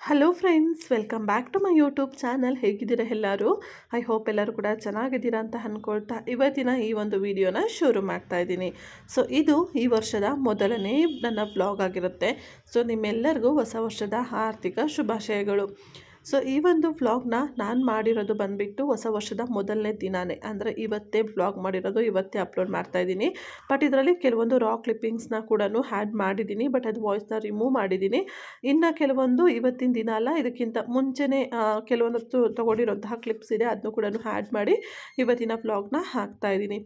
Hello friends welcome back to my YouTube channel ಹೇಗಿದ್ದೀರಾ ಎಲ್ಲರೂ? I hope ಎಲ್ಲರೂ ಕೂಡ ಚೆನ್ನಾಗಿದ್ದೀರಾ ಅಂತ ಅಂದ್ಕೊಳ್ತಾ ಇವತ್ತಿನ ಈ ಒಂದು ವಿಡಿಯೋನ ಶುರು ಮಾಡ್ತಾ ಇದ್ದೀನಿ. ಸೊ ಇದು ಈ ವರ್ಷದ ಮೊದಲನೇ ನನ್ನ ಬ್ಲಾಗ್ ಆಗಿರುತ್ತೆ. ಸೊ ನಿಮ್ಮೆಲ್ಲರಿಗೂ ಹೊಸ ವರ್ಷದ ಆರ್ಥಿಕ ಶುಭಾಶಯಗಳು. ಸೊ ಈ ಒಂದು ವ್ಲಾಗ್ನ ನಾನು ಮಾಡಿರೋದು ಬಂದುಬಿಟ್ಟು ಹೊಸ ವರ್ಷದ ಮೊದಲನೇ ದಿನಾನೇ. ಅಂದರೆ ಇವತ್ತೇ ವ್ಲಾಗ್ ಮಾಡಿರೋದು, ಇವತ್ತೇ ಅಪ್ಲೋಡ್ ಮಾಡ್ತಾ ಇದ್ದೀನಿ. ಬಟ್ ಇದರಲ್ಲಿ ಕೆಲವೊಂದು ರಾ ಕ್ಲಿಪ್ಪಿಂಗ್ಸ್ನ ಕೂಡ ಆ್ಯಡ್ ಮಾಡಿದ್ದೀನಿ. ಬಟ್ ಅದು ವಾಯ್ಸ್ನ ರಿಮೂವ್ ಮಾಡಿದ್ದೀನಿ. ಇನ್ನು ಕೆಲವೊಂದು ಇವತ್ತಿನ ದಿನ ಅಲ್ಲ, ಇದಕ್ಕಿಂತ ಮುಂಚೆನೇ ಕೆಲವೊಂದಷ್ಟು ಕೆಲವೊಂದು ತೊಗೊಂಡಿರೋಂತಹ ಕ್ಲಿಪ್ಸ್ ಇದೆ ಅದನ್ನು ಕೂಡ ಆ್ಯಡ್ ಮಾಡಿ ಇವತ್ತಿನ ವ್ಲಾಗ್ನ ಹಾಕ್ತಾ ಇದ್ದೀನಿ.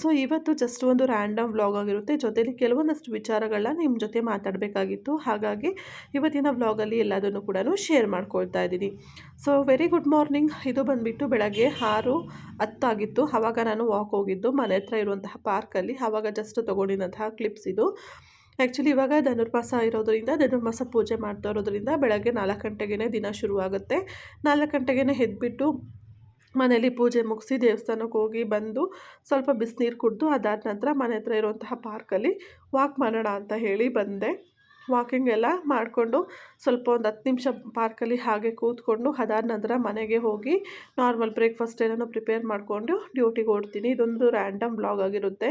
ಸೊ ಇವತ್ತು ಜಸ್ಟ್ ಒಂದು ರ್ಯಾಂಡಮ್ ವ್ಲಾಗ್ ಆಗಿರುತ್ತೆ. ಜೊತೆಲಿ ಕೆಲವೊಂದಷ್ಟು ವಿಚಾರಗಳನ್ನ ನಿಮ್ಮ ಜೊತೆ ಮಾತಾಡಬೇಕಾಗಿತ್ತು. ಹಾಗಾಗಿ ಇವತ್ತಿನ ವ್ಲಾಗಲ್ಲಿ ಎಲ್ಲದನ್ನು ಕೂಡ ಶೇರ್ ಮಾಡ್ಕೊಳ್ತಾ ಇದ್ದೀನಿ. ಸೊ ವೆರಿ ಗುಡ್ ಮಾರ್ನಿಂಗ್ ಇದು ಬಂದುಬಿಟ್ಟು ಬೆಳಗ್ಗೆ ಆರು ಹತ್ತಾಗಿತ್ತು. ಆವಾಗ ನಾನು ವಾಕ್ ಹೋಗಿದ್ದು. ಮನೆ ಹತ್ರ ಇರುವಂತಹ ಪಾರ್ಕಲ್ಲಿ ಆವಾಗ ಜಸ್ಟ್ ತೊಗೊಂಡಿದ್ದಂತಹ ಕ್ಲಿಪ್ಸ್ ಇದು. ಆ್ಯಕ್ಚುಲಿ ಇವಾಗ ಧನುರ್ಮಾಸ ಇರೋದರಿಂದ, ಧನುರ್ಮಾಸ ಪೂಜೆ ಮಾಡ್ತಾ ಇರೋದರಿಂದ ಬೆಳಗ್ಗೆ ನಾಲ್ಕು ಗಂಟೆಗೇ ದಿನ ಶುರುವಾಗುತ್ತೆ. ನಾಲ್ಕು ಗಂಟೆಗೇ ಎದ್ಬಿಟ್ಟು ಮನೇಲಿ ಪೂಜೆ ಮುಗಿಸಿ ದೇವಸ್ಥಾನಕ್ಕೆ ಹೋಗಿ ಬಂದು ಸ್ವಲ್ಪ ಬಿಸಿನೀರು ಕುಡಿದು ಅದಾದ ನಂತರ ಮನೆ ಹತ್ರ ಇರುವಂತಹ ಪಾರ್ಕಲ್ಲಿ ವಾಕ್ ಮಾಡೋಣ ಅಂತ ಹೇಳಿ ಬಂದೆ. ವಾಕಿಂಗ್ ಎಲ್ಲ ಮಾಡಿಕೊಂಡು ಸ್ವಲ್ಪ ಒಂದು ಹತ್ತು ನಿಮಿಷ ಪಾರ್ಕಲ್ಲಿ ಹಾಗೆ ಕೂತ್ಕೊಂಡು ಅದಾದ ನಂತರ ಮನೆಗೆ ಹೋಗಿ ನಾರ್ಮಲ್ ಬ್ರೇಕ್ಫಾಸ್ಟ್ ಏನೋ ಪ್ರಿಪೇರ್ ಮಾಡಿಕೊಂಡು ಡ್ಯೂಟಿಗೆ ಓಡ್ತೀನಿ. ಇದೊಂದು ರ್ಯಾಂಡಮ್ ಬ್ಲಾಗ್ ಆಗಿರುತ್ತೆ.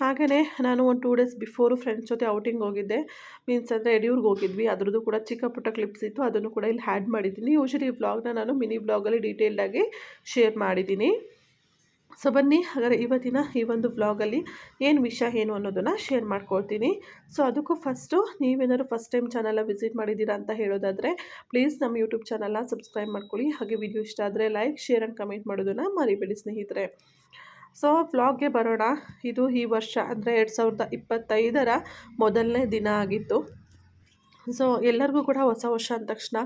ಹಾಗೆಯೇ ನಾನು ಒಂದು ಟೂ ಡೇಸ್ ಬಿಫೋರು ಫ್ರೆಂಡ್ಸ್ ಜೊತೆ ಔಟಿಂಗ್ ಹೋಗಿದ್ದೆ. ಮೀನ್ಸ್ ಅಂದರೆ ಯಡಿಯೂರ್ಗೆ ಹೋಗಿದ್ವಿ. ಅದ್ರದ್ದು ಕೂಡ ಚಿಕ್ಕ ಪುಟ್ಟ ಕ್ಲಿಪ್ಸ್ ಇತ್ತು. ಅದನ್ನು ಕೂಡ ಇಲ್ಲಿ ಹ್ಯಾಡ್ ಮಾಡಿದ್ದೀನಿ. ಯೂಶಲಿ ಈ ಬ್ಲಾಗ್ನ ನಾನು ಮಿನಿ ಬ್ಲಾಗಲ್ಲಿ ಡೀಟೇಲ್ಡಾಗಿ ಶೇರ್ ಮಾಡಿದ್ದೀನಿ. ಸೊ ಬನ್ನಿ, ಹಾಗಾದರೆ ಇವತ್ತಿನ ಈ ಒಂದು ವ್ಲಾಗಲ್ಲಿ ಏನು ವಿಷಯ, ಏನು ಅನ್ನೋದನ್ನು ಶೇರ್ ಮಾಡ್ಕೊಳ್ತೀನಿ. ಸೊ ಅದಕ್ಕೂ ಫಸ್ಟು ನೀವೇನಾದ್ರು ಫಸ್ಟ್ ಟೈಮ್ ಚಾನಲ್ನ ವಿಸಿಟ್ ಮಾಡಿದ್ದೀರಾ ಅಂತ ಹೇಳೋದಾದರೆ ಪ್ಲೀಸ್ ನಮ್ಮ ಯೂಟ್ಯೂಬ್ ಚಾನಲ್ನ ಸಬ್ಸ್ಕ್ರೈಬ್ ಮಾಡ್ಕೊಳ್ಳಿ. ಹಾಗೆ ವಿಡಿಯೋ ಇಷ್ಟ ಆದರೆ ಲೈಕ್ ಶೇರ್ ಆ್ಯಂಡ್ ಕಮೆಂಟ್ ಮಾಡೋದನ್ನು ಮರಿಬೇಡಿ ಸ್ನೇಹಿತರೆ. ಸೊ ವ್ಲಾಗ್ಗೆ ಬರೋಣ. ಇದು ಈ ವರ್ಷ ಅಂದರೆ ಎರಡು ಸಾವಿರದ ಮೊದಲನೇ ದಿನ ಆಗಿತ್ತು. ಸೊ ಎಲ್ಲರಿಗೂ ಕೂಡ ಹೊಸ ವರ್ಷ ಅಂದ ತಕ್ಷಣ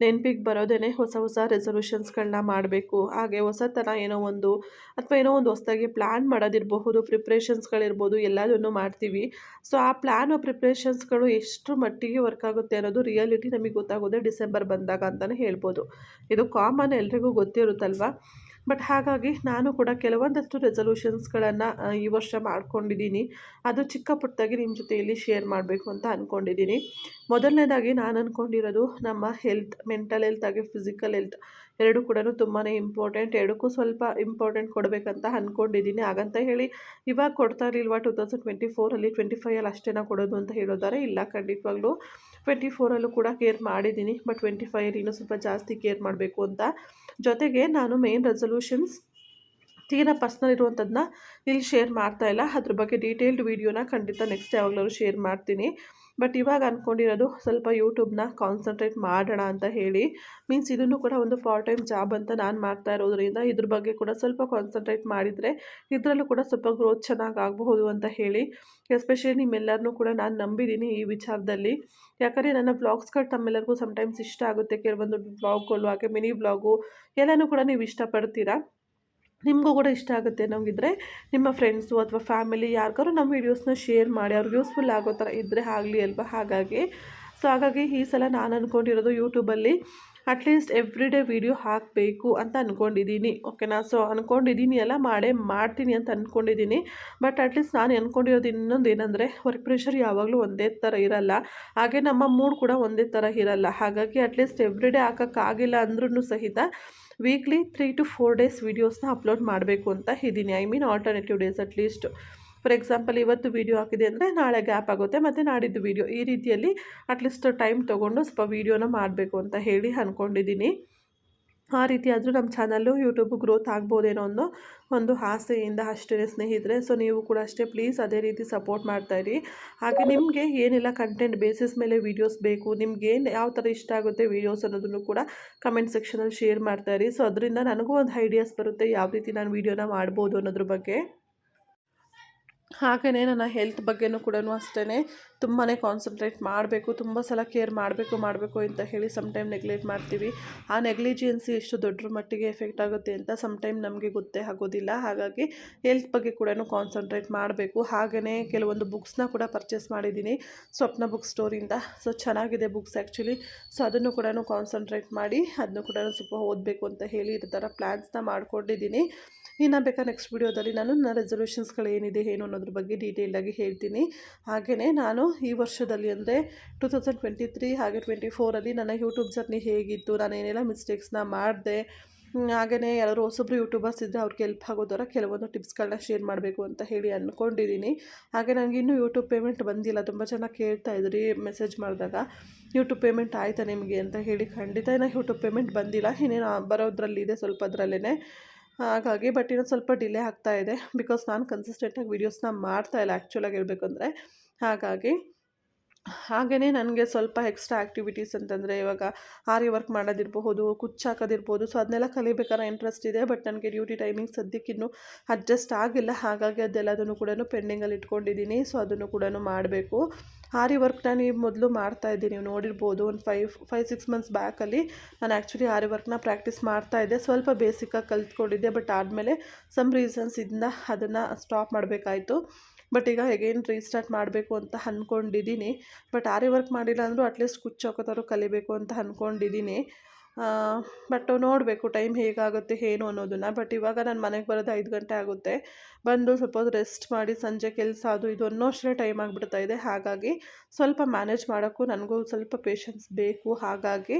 ನೆನಪಿಗೆ ಬರೋದೇ ಹೊಸ ಹೊಸ ರೆಸೊಲ್ಯೂಷನ್ಸ್ಗಳನ್ನ ಮಾಡಬೇಕು. ಹಾಗೆ ಹೊಸತನ ಏನೋ ಒಂದು ಅಥವಾ ಏನೋ ಒಂದು ಹೊಸದಾಗಿ ಪ್ಲ್ಯಾನ್ ಮಾಡೋದಿರಬಹುದು ಪ್ರಿಪ್ರೇಷನ್ಸ್ಗಳಿರ್ಬೋದು ಎಲ್ಲದನ್ನು ಮಾಡ್ತೀವಿ. ಸೊ ಆ ಪ್ಲ್ಯಾನು ಪ್ರಿಪ್ರೇಷನ್ಸ್ಗಳು ಎಷ್ಟು ಮಟ್ಟಿಗೆ ವರ್ಕ್ ಆಗುತ್ತೆ ಅನ್ನೋದು ರಿಯಾಲಿಟಿ ನಮಗೆ ಗೊತ್ತಾಗೋದೇ ಡಿಸೆಂಬರ್ ಬಂದಾಗ ಅಂತಲೇ ಹೇಳ್ಬೋದು. ಇದು ಕಾಮನ್ ಎಲ್ರಿಗೂ ಗೊತ್ತಿರುತ್ತಲ್ವ? ಬಟ್ ಹಾಗಾಗಿ ನಾನು ಕೂಡ ಕೆಲವೊಂದಷ್ಟು ರೆಸೊಲ್ಯೂಷನ್ಸ್ಗಳನ್ನು ಈ ವರ್ಷ ಮಾಡ್ಕೊಂಡಿದ್ದೀನಿ. ಅದು ಚಿಕ್ಕ ಪುಟ್ಟದಾಗಿ ನಿಮ್ಮ ಜೊತೆಯಲ್ಲಿ ಶೇರ್ ಮಾಡಬೇಕು ಅಂತ ಅಂದ್ಕೊಂಡಿದ್ದೀನಿ ಮೊದಲನೇದಾಗಿ ನಾನು ಅಂದ್ಕೊಂಡಿರೋದು ನಮ್ಮ ಹೆಲ್ತ್ ಮೆಂಟಲ್ ಹೆಲ್ತ್ ಹಾಗೆ ಫಿಸಿಕಲ್ ಹೆಲ್ತ್ ಎರಡೂ ಕೂಡ ತುಂಬಾ ಇಂಪಾರ್ಟೆಂಟ್ ಎರಡಕ್ಕೂ ಸ್ವಲ್ಪ ಇಂಪಾರ್ಟೆಂಟ್ ಕೊಡಬೇಕಂತ ಅಂದ್ಕೊಂಡಿದ್ದೀನಿ ಹಾಗಂತ ಹೇಳಿ, ಇವಾಗ ಕೊಡ್ತಾ ಇರಲಿಲ್ವಾ ಟು ತೌಸಂಡ್ ಟ್ವೆಂಟಿ ಫೋರಲ್ಲಿ ಟ್ವೆಂಟಿ ಫೈವಲ್ಲಿ ಅಷ್ಟೇನ ಕೊಡೋದು ಅಂತ ಹೇಳೋದಾರೆ ಇಲ್ಲ, ಖಂಡಿತವಾಗ್ಲೂ ಟ್ವೆಂಟಿ ಫೋರಲ್ಲೂ ಕೂಡ ಕೇರ್ ಮಾಡಿದ್ದೀನಿ. ಬಟ್ ಟ್ವೆಂಟಿ ಫೈವ್ ಇನ್ನೂ ಸ್ವಲ್ಪ ಜಾಸ್ತಿ ಕೇರ್ ಮಾಡಬೇಕು ಅಂತ. ಜೊತೆಗೆ ನಾನು ಮೇನ್ ರೆಸೊಲ್ಯೂಷನ್ಸ್ ತೀರ ಪರ್ಸ್ನಲ್ ಇರುವಂಥದ್ದನ್ನ ಇಲ್ಲಿ ಶೇರ್ ಮಾಡ್ತಾ ಇಲ್ಲ. ಅದ್ರ ಬಗ್ಗೆ ಡೀಟೇಲ್ಡ್ ವೀಡಿಯೋನ ಖಂಡಿತ ನೆಕ್ಸ್ಟ್ ಯಾವಾಗಲೂ ಶೇರ್ ಮಾಡ್ತೀನಿ. ಬಟ್ ಇವಾಗ ಅಂದ್ಕೊಂಡಿರೋದು ಸ್ವಲ್ಪ ಯೂಟ್ಯೂಬ್ನ ಕಾನ್ಸಂಟ್ರೇಟ್ ಮಾಡೋಣ ಅಂತ ಹೇಳಿ. ಮೀನ್ಸ್ ಇದನ್ನು ಕೂಡ ಒಂದು ಪಾರ್ಟ್ ಟೈಮ್ ಜಾಬ್ ಅಂತ ನಾನು ಮಾಡ್ತಾ ಇರೋದ್ರಿಂದ ಇದ್ರ ಬಗ್ಗೆ ಕೂಡ ಸ್ವಲ್ಪ ಕಾನ್ಸಂಟ್ರೇಟ್ ಮಾಡಿದರೆ ಇದರಲ್ಲೂ ಕೂಡ ಸ್ವಲ್ಪ ಗ್ರೋತ್ ಚೆನ್ನಾಗಿ ಆಗಬಹುದು ಅಂತ ಹೇಳಿ. ಎಸ್ಪೆಷಲಿ ನಿಮ್ಮೆಲ್ಲರನ್ನೂ ಕೂಡ ನಾನು ನಂಬಿದ್ದೀನಿ ಈ ವಿಚಾರದಲ್ಲಿ. ಯಾಕಂದರೆ ನನ್ನ ಬ್ಲಾಗ್ಸ್ಗಳು ತಮ್ಮೆಲ್ಲರಿಗೂ ಸಮ್ಟೈಮ್ಸ್ ಇಷ್ಟ ಆಗುತ್ತೆ. ಕೆಲವೊಂದು ಬ್ಲಾಗ್ಗಳು ಹಾಗೆ ಮಿನಿ ಬ್ಲಾಗು ಎಲ್ಲನೂ ಕೂಡ ನೀವು ಇಷ್ಟಪಡ್ತೀರಾ? ನಿಮಗೂ ಕೂಡ ಇಷ್ಟ ಆಗುತ್ತೆ ನಮಗಿದ್ರೆ ನಿಮ್ಮ ಫ್ರೆಂಡ್ಸು ಅಥವಾ ಫ್ಯಾಮಿಲಿ ಯಾರಿಗಾರು ನಮ್ಮ ವೀಡಿಯೋಸ್ನ ಶೇರ್ ಮಾಡಿ, ಅವ್ರಿಗೆ ಯೂಸ್ಫುಲ್ ಆಗೋ ಥರ ಇದ್ದರೆ ಆಗಲಿ ಅಲ್ವಾ ಹಾಗಾಗಿ. ಸೊ ಹಾಗಾಗಿ ಈ ಸಲ ನಾನು ಅಂದ್ಕೊಂಡಿರೋದು ಯೂಟ್ಯೂಬಲ್ಲಿ ಅಟ್ಲೀಸ್ಟ್ ಎವ್ರಿ ಡೇ ವೀಡಿಯೋ ಹಾಕಬೇಕು ಅಂತ ಅಂದ್ಕೊಂಡಿದ್ದೀನಿ ಓಕೆನಾ ಸೊ ಅಂದ್ಕೊಂಡಿದ್ದೀನಿ ಎಲ್ಲ ಮಾಡೇ ಮಾಡ್ತೀನಿ ಅಂತ ಅಂದ್ಕೊಂಡಿದ್ದೀನಿ ಬಟ್ ಅಟ್ಲೀಸ್ಟ್ ನಾನು ಅಂದ್ಕೊಂಡಿರೋದು ಇನ್ನೊಂದು ಏನಂದರೆ ವರ್ಕ್ ಪ್ರೆಷರ್ ಯಾವಾಗಲೂ ಒಂದೇ ಥರ ಇರಲ್ಲ. ಹಾಗೆ ನಮ್ಮ ಮೂಡ್ ಕೂಡ ಒಂದೇ ಥರ ಇರಲ್ಲ. ಹಾಗಾಗಿ ಅಟ್ಲೀಸ್ಟ್ ಎವ್ರಿ ಡೇ ಹಾಕೋಕ್ಕಾಗಿಲ್ಲ ಅಂದ್ರೂ ಸಹಿತ weekly three to four days ವೀಡಿಯೋಸ್ನ ಅಪ್ಲೋಡ್ ಮಾಡಬೇಕು ಅಂತ ಇದ್ದೀನಿ I mean alternative days at least for example ಇವತ್ತು ವೀಡಿಯೋ ಹಾಕಿದೆ ಅಂದರೆ ನಾಳೆ ಗ್ಯಾಪ್ ಆಗುತ್ತೆ, ಮತ್ತು ನಾಡಿದ್ದು ವೀಡಿಯೋ ಈ ರೀತಿಯಲ್ಲಿ ಅಟ್ಲೀಸ್ಟ್ ಟೈಮ್ ತೊಗೊಂಡು ಸ್ವಲ್ಪ ವೀಡಿಯೋನ ಮಾಡಬೇಕು ಅಂತ ಹೇಳಿ ಅಂದ್ಕೊಂಡಿದ್ದೀನಿ ಆ ರೀತಿ ಆದರೂ ನಮ್ಮ ಚಾನಲ್ಲು ಯೂಟ್ಯೂಬ್ ಗ್ರೋತ್ ಆಗ್ಬೋದೇನೋ ಅನ್ನೋ ಒಂದು ಆಸೆಯಿಂದ ಅಷ್ಟೇ ಸ್ನೇಹಿತರೆ. ಸೊ ನೀವು ಕೂಡ ಅಷ್ಟೇ ಪ್ಲೀಸ್ ಅದೇ ರೀತಿ ಸಪೋರ್ಟ್ ಮಾಡ್ತಾಯಿರಿ ಹಾಗೆ ನಿಮಗೆ ಏನೆಲ್ಲ ಕಂಟೆಂಟ್ ಬೇಸಿಸ್ ಮೇಲೆ ವೀಡಿಯೋಸ್ ಬೇಕು, ನಿಮ್ಗೆ ಯಾವ ಥರ ಇಷ್ಟ ಆಗುತ್ತೆ ವೀಡಿಯೋಸ್ ಅನ್ನೋದನ್ನು ಕೂಡ ಕಮೆಂಟ್ ಸೆಕ್ಷನಲ್ಲಿ ಶೇರ್ ಮಾಡ್ತಾಯಿರಿ ಸೊ ಅದರಿಂದ ನನಗೂ ಒಂದು ಐಡಿಯಾಸ್ ಬರುತ್ತೆ ಯಾವ ರೀತಿ ನಾನು ವೀಡಿಯೋನ ಮಾಡ್ಬೋದು ಅನ್ನೋದ್ರ ಬಗ್ಗೆ. ಹಾಗೆಯೇ ನನ್ನ ಹೆಲ್ತ್ ಬಗ್ಗೆನೂ ಕೂಡ ಅಷ್ಟೇ ತುಂಬಾ ಕಾನ್ಸಂಟ್ರೇಟ್ ಮಾಡಬೇಕು, ತುಂಬ ಸಲ ಕೇರ್ ಮಾಡಬೇಕು ಮಾಡಬೇಕು ಅಂತ ಹೇಳಿ ಸಮ್ಟೈಮ್ ನೆಗ್ಲೆಕ್ಟ್ ಮಾಡ್ತೀವಿ. ಆ ನೆಗ್ಲಿಜಿಯನ್ಸಿ ಎಷ್ಟು ದೊಡ್ಡ ಮಟ್ಟಿಗೆ ಎಫೆಕ್ಟ್ ಆಗುತ್ತೆ ಅಂತ ಸಮ್ಟೈಮ್ ನಮಗೆ ಗೊತ್ತೇ ಆಗೋದಿಲ್ಲ. ಹಾಗಾಗಿ ಹೆಲ್ತ್ ಬಗ್ಗೆ ಕೂಡ ಕಾನ್ಸಂಟ್ರೇಟ್ ಮಾಡಬೇಕು. ಹಾಗೆಯೇ ಕೆಲವೊಂದು ಬುಕ್ಸ್ನ ಕೂಡ ಪರ್ಚೇಸ್ ಮಾಡಿದ್ದೀನಿ. ಸ್ವಪ್ನ ಬುಕ್ ಸ್ಟೋರಿಂದ ಸೊ ಚೆನ್ನಾಗಿದೆ ಬುಕ್ಸ್ ಆ್ಯಕ್ಚುಲಿ ಸೊ ಅದನ್ನು ಕೂಡ ಕಾನ್ಸಂಟ್ರೇಟ್ ಮಾಡಿ, ಅದನ್ನು ಕೂಡ ಸ್ವಲ್ಪ ಓದಬೇಕು ಅಂತ ಹೇಳಿ ಈ ಥರ ಪ್ಲ್ಯಾನ್ಸ್ನ ಮಾಡ್ಕೊಂಡಿದ್ದೀನಿ. ಇನ್ನು ಬೇಕಾ ನೆಕ್ಸ್ಟ್ ವಿಡಿಯೋದಲ್ಲಿ ನಾನು ನನ್ನ ರೆಸೊಲ್ಯೂಷನ್ಸ್ಗಳು ಏನಿದೆ, ಏನು ಅನ್ನೋದ್ರ ಬಗ್ಗೆ ಡೀಟೇಲ್ಡಾಗಿ ಹೇಳ್ತೀನಿ. ಹಾಗೆಯೇ ನಾನು ಈ ವರ್ಷದಲ್ಲಿ ಅಂದರೆ ಟೂ ತೌಸಂಡ್ ಟ್ವೆಂಟಿ ತ್ರೀ ಹಾಗೆ ಟ್ವೆಂಟಿ ಫೋರಲ್ಲಿ ನನ್ನ ಯೂಟ್ಯೂಬ್ ಜರ್ನಿ ಹೇಗಿತ್ತು, ನಾನು ಏನೆಲ್ಲ ಮಿಸ್ಟೇಕ್ಸ್ನ ಮಾಡಿದೆ ಹಾಗೆಯೇ ಯಾರಾದ್ರು ಹೊಸೊಬ್ಬರು ಯೂಟ್ಯೂಬರ್ಸ್ ಇದ್ದರೆ ಅವ್ರಿಗೆ ಹೆಲ್ಪ್ ಆಗೋದ್ರ ಕೆಲವೊಂದು ಟಿಪ್ಸ್ಗಳನ್ನ ಶೇರ್ ಮಾಡಬೇಕು ಅಂತ ಹೇಳಿ ಅಂದ್ಕೊಂಡಿದ್ದೀನಿ. ಹಾಗೆ ನನಗೆ ಇನ್ನೂ ಯೂಟ್ಯೂಬ್ ಪೇಮೆಂಟ್ ಬಂದಿಲ್ಲ, ತುಂಬ ಜನ ಕೇಳ್ತಾ ಇದ್ರಿ ಮೆಸೇಜ್ ಮಾಡಿದಾಗ. ಯೂಟ್ಯೂಬ್ ಪೇಮೆಂಟ್ ಆಯಿತಾ ನಿಮಗೆ ಅಂತ ಹೇಳಿ ಖಂಡಿತ ಇನ್ನು ಯೂಟ್ಯೂಬ್ ಪೇಮೆಂಟ್ ಬಂದಿಲ್ಲ, ಇನ್ನೇನು ಬರೋದ್ರಲ್ಲಿದೆ ಸ್ವಲ್ಪ ಅದರಲ್ಲೇ ಹಾಗಾಗಿ ಬಟ್ ಇನ್ನೊಂದು ಸ್ವಲ್ಪ ಡಿಲೇ ಆಗ್ತಾ ಇದೆ ಬಿಕಾಸ್ ನಾನು ಕನ್ಸಿಸ್ಟೆಂಟಾಗಿ ವೀಡಿಯೋಸ್ನ ಮಾಡ್ತಾ ಇಲ್ಲ ಆ್ಯಕ್ಚುಲಾಗಿ ಅಂದರೆ ಹಾಗಾಗಿ ಹಾಗೆಯೇ ನನಗೆ ಸ್ವಲ್ಪ ಎಕ್ಸ್ಟ್ರಾ ಆ್ಯಕ್ಟಿವಿಟೀಸ್ ಅಂತಂದರೆ ಇವಾಗ ಆರಿ ವರ್ಕ್ ಮಾಡೋದಿರಬಹುದು ಕುಚ್ಚಾಕೋದಿರ್ಬೋದು ಸೊ ಅದನ್ನೆಲ್ಲ ಕಲಿಬೇಕಾದ್ರೆ ಇಂಟ್ರೆಸ್ಟ್ ಇದೆ ಬಟ್ ನನಗೆ ಡ್ಯೂಟಿ ಟೈಮಿಂಗ್ ಸದ್ಯಕ್ಕಿನ್ನೂ ಅಡ್ಜಸ್ಟ್ ಆಗಿಲ್ಲ. ಹಾಗಾಗಿ ಅದೆಲ್ಲದನ್ನು ಕೂಡ ಪೆಂಡಿಂಗಲ್ಲಿ ಇಟ್ಕೊಂಡಿದ್ದೀನಿ ಸೊ ಅದನ್ನು ಕೂಡ ಮಾಡಬೇಕು. ಆರಿ ವರ್ಕ್ ನಾನು ಈ ಮೊದಲು ಇದ್ದೀನಿ. ನೀವು ನೋಡಿರ್ಬೋದು, ಒಂದು ಫೈವ್ ಫೈವ್ ಸಿಕ್ಸ್ ಮಂತ್ಸ್ ಬ್ಯಾಕಲ್ಲಿ ನಾನು ಆ್ಯಕ್ಚುಲಿ ಆರಿ ವರ್ಕ್ನ ಪ್ರಾಕ್ಟೀಸ್ ಮಾಡ್ತಾಯಿದ್ದೆ ಸ್ವಲ್ಪ ಬೇಸಿಕ್ಕಾಗಿ ಕಲ್ತ್ಕೊಂಡಿದ್ದೆ ಬಟ್ ಆದಮೇಲೆ ಸಮ್ ರೀಸನ್ಸ್ ಇದನ್ನ ಅದನ್ನು ಸ್ಟಾಪ್ ಮಾಡಬೇಕಾಯ್ತು. ಬಟ್ ಈಗ ಎಗೇನ್ ರೀಸ್ಟಾರ್ಟ್ ಮಾಡಬೇಕು ಅಂತ ಅಂದ್ಕೊಂಡಿದ್ದೀನಿ ಬಟ್ ಆರಿ ವರ್ಕ್ ಮಾಡಿಲ್ಲ ಅಂದರೂ ಅಟ್ಲೀಸ್ಟ್ ಕುಚ್ಚೋಕೋತಾರು ಕಲಿಬೇಕು ಅಂತ ಅಂದ್ಕೊಂಡಿದ್ದೀನಿ ಬಟ್ ನೋಡಬೇಕು ಟೈಮ್ ಹೇಗಾಗುತ್ತೆ, ಏನು ಅನ್ನೋದನ್ನು. ಬಟ್ ಇವಾಗ ನಾನು ಮನೆಗೆ ಬರೋದು ಐದು ಗಂಟೆ ಆಗುತ್ತೆ. ಬಂದು ಸ್ವಲ್ಪ ರೆಸ್ಟ್ ಮಾಡಿ ಸಂಜೆ ಕೆಲಸ ಅದು ಇದು ಅನ್ನೋಷ್ಟೇ ಟೈಮ್ ಆಗಿಬಿಡ್ತಾ ಇದೆ. ಹಾಗಾಗಿ ಸ್ವಲ್ಪ ಮ್ಯಾನೇಜ್ ಮಾಡೋಕ್ಕೂ ನನಗೂ ಸ್ವಲ್ಪ ಪೇಷನ್ಸ್ ಬೇಕು. ಹಾಗಾಗಿ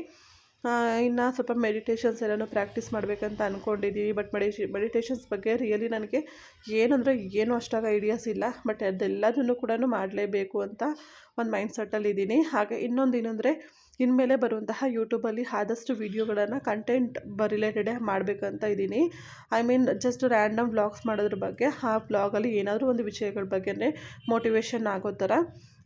ಇನ್ನು ಸ್ವಲ್ಪ ಮೆಡಿಟೇಷನ್ಸ್ ಎಲ್ಲನೂ ಪ್ರಾಕ್ಟೀಸ್ ಮಾಡಬೇಕಂತ ಅಂದ್ಕೊಂಡಿದ್ದೀವಿ ಬಟ್ ಮೆಡಿಶಿ ಮೆಡಿಟೇಷನ್ಸ್ ಬಗ್ಗೆ ರಿಯಲಿ ನನಗೆ ಏನಂದರೆ ಏನು ಅಷ್ಟಾಗ ಐಡಿಯಾಸ್ ಇಲ್ಲ ಬಟ್ ಅದೆಲ್ಲದನ್ನು ಕೂಡ ಮಾಡಲೇಬೇಕು ಅಂತ ಒಂದು ಮೈಂಡ್ ಸೆಟ್ಟಲ್ಲಿ ಇದ್ದೀನಿ ಹಾಗೆ ಇನ್ನೊಂದು ಏನಂದರೆ ಇನ್ಮೇಲೆ ಬರುವಂತಹ ಯೂಟ್ಯೂಬಲ್ಲಿ ಆದಷ್ಟು ವೀಡಿಯೋಗಳನ್ನು ಕಂಟೆಂಟ್ ಬ ರಿಲೇಟೆಡೇ ಮಾಡಬೇಕಂತ ಇದ್ದೀನಿ. I mean just random vlogs ಮಾಡೋದ್ರ ಬಗ್ಗೆ, ಆ ವ್ಲಾಗಲ್ಲಿ ಏನಾದರೂ ಒಂದು ವಿಷಯಗಳ ಬಗ್ಗೆ ಮೋಟಿವೇಶನ್ ಆಗೋ ಥರ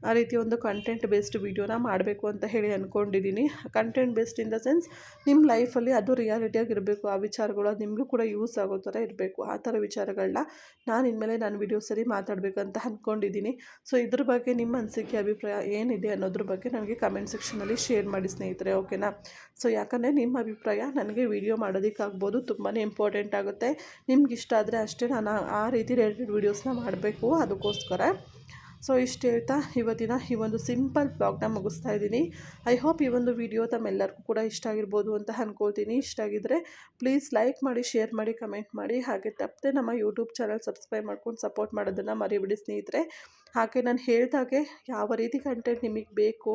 ಆ ರೀತಿ ಒಂದು ಕಂಟೆಂಟ್ ಬೇಸ್ಡ್ ವೀಡಿಯೋನ ಮಾಡಬೇಕು ಅಂತ ಹೇಳಿ ಅಂದ್ಕೊಂಡಿದ್ದೀನಿ content based in the sense ನಿಮ್ಮ ಲೈಫಲ್ಲಿ ಅದು ರಿಯಾಲಿಟಿಯಾಗಿರಬೇಕು ಆ ವಿಚಾರಗಳು ಅದು ನಿಮಗೂ ಕೂಡ ಯೂಸ್ ಆಗೋ ಥರ ಇರಬೇಕು, ಆ ಥರ ವಿಚಾರಗಳನ್ನ ನಾನು ಇನ್ಮೇಲೆ ನಾನು ಸರಿ ಮಾತಾಡಬೇಕಂತ ಅಂದ್ಕೊಂಡಿದ್ದೀನಿ ಸೊ ಇದ್ರ ಬಗ್ಗೆ ನಿಮ್ಮ ಅನಿಸಿಕೆ, ಅಭಿಪ್ರಾಯ ಏನಿದೆ ಅನ್ನೋದ್ರ ಬಗ್ಗೆ ನನಗೆ ಕಮೆಂಟ್ ಸೆಕ್ಷನಲ್ಲಿ ಶೇರ್ ಮಾಡಿ ಸ್ನೇಹಿತರೆ ಓಕೆನಾ ಸೊ ಯಾಕಂದರೆ ನಿಮ್ಮ ಅಭಿಪ್ರಾಯ ನನಗೆ ವೀಡಿಯೋ ಮಾಡೋದಕ್ಕಾಗ್ಬೋದು ತುಂಬಾ ಇಂಪಾರ್ಟೆಂಟ್ ಆಗುತ್ತೆ. ನಿಮ್ಗೆ ಇಷ್ಟ ಆದರೆ ಅಷ್ಟೇ ನಾನು ಆ ರೀತಿ ರಿಲೇಟೆಡ್ ವೀಡಿಯೋಸ್ನ ಮಾಡಬೇಕು, ಅದಕ್ಕೋಸ್ಕರ. ಸೊ ಇಷ್ಟು ಹೇಳ್ತಾ ಇವತ್ತಿನ ಈ ಒಂದು ಸಿಂಪಲ್ ಬ್ಲಾಗ್ನ ಮುಗಿಸ್ತಾ ಇದ್ದೀನಿ. ಐ ಹೋಪ್ ಈ ಒಂದು ವಿಡಿಯೋ ತಮ್ಮೆಲ್ಲರಿಗೂ ಕೂಡ ಇಷ್ಟ ಆಗಿರ್ಬೋದು ಅಂತ ಅಂದ್ಕೊಳ್ತೀನಿ ಇಷ್ಟ ಆಗಿದ್ದರೆ ಪ್ಲೀಸ್ ಲೈಕ್ ಮಾಡಿ ಶೇರ್ ಮಾಡಿ ಕಮೆಂಟ್ ಮಾಡಿ. ಹಾಗೆ ತಪ್ಪದೆ ನಮ್ಮ ಯೂಟ್ಯೂಬ್ ಚಾನಲ್ ಸಬ್ಸ್ಕ್ರೈಬ್ ಮಾಡ್ಕೊಂಡು ಸಪೋರ್ಟ್ ಮಾಡೋದನ್ನು ಮರಿಬಿಡಿ ಸ್ನೇಹಿತರೆ. ಹಾಗೆ ನಾನು ಹೇಳಿದಾಗೆ ಯಾವ ರೀತಿ ಕಂಟೆಂಟ್ ನಿಮಗೆ ಬೇಕು,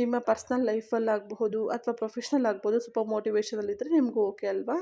ನಿಮ್ಮ ಪರ್ಸ್ನಲ್ ಲೈಫಲ್ಲಿ ಆಗಬಹುದು ಅಥವಾ ಪ್ರೊಫೆಷ್ನಲ್ ಆಗ್ಬೋದು ಸ್ವಲ್ಪ ಮೋಟಿವೇಶನಲ್ಲಿದ್ದರೆ ನಿಮಗೂ ಓಕೆ ಅಲ್ವಾ?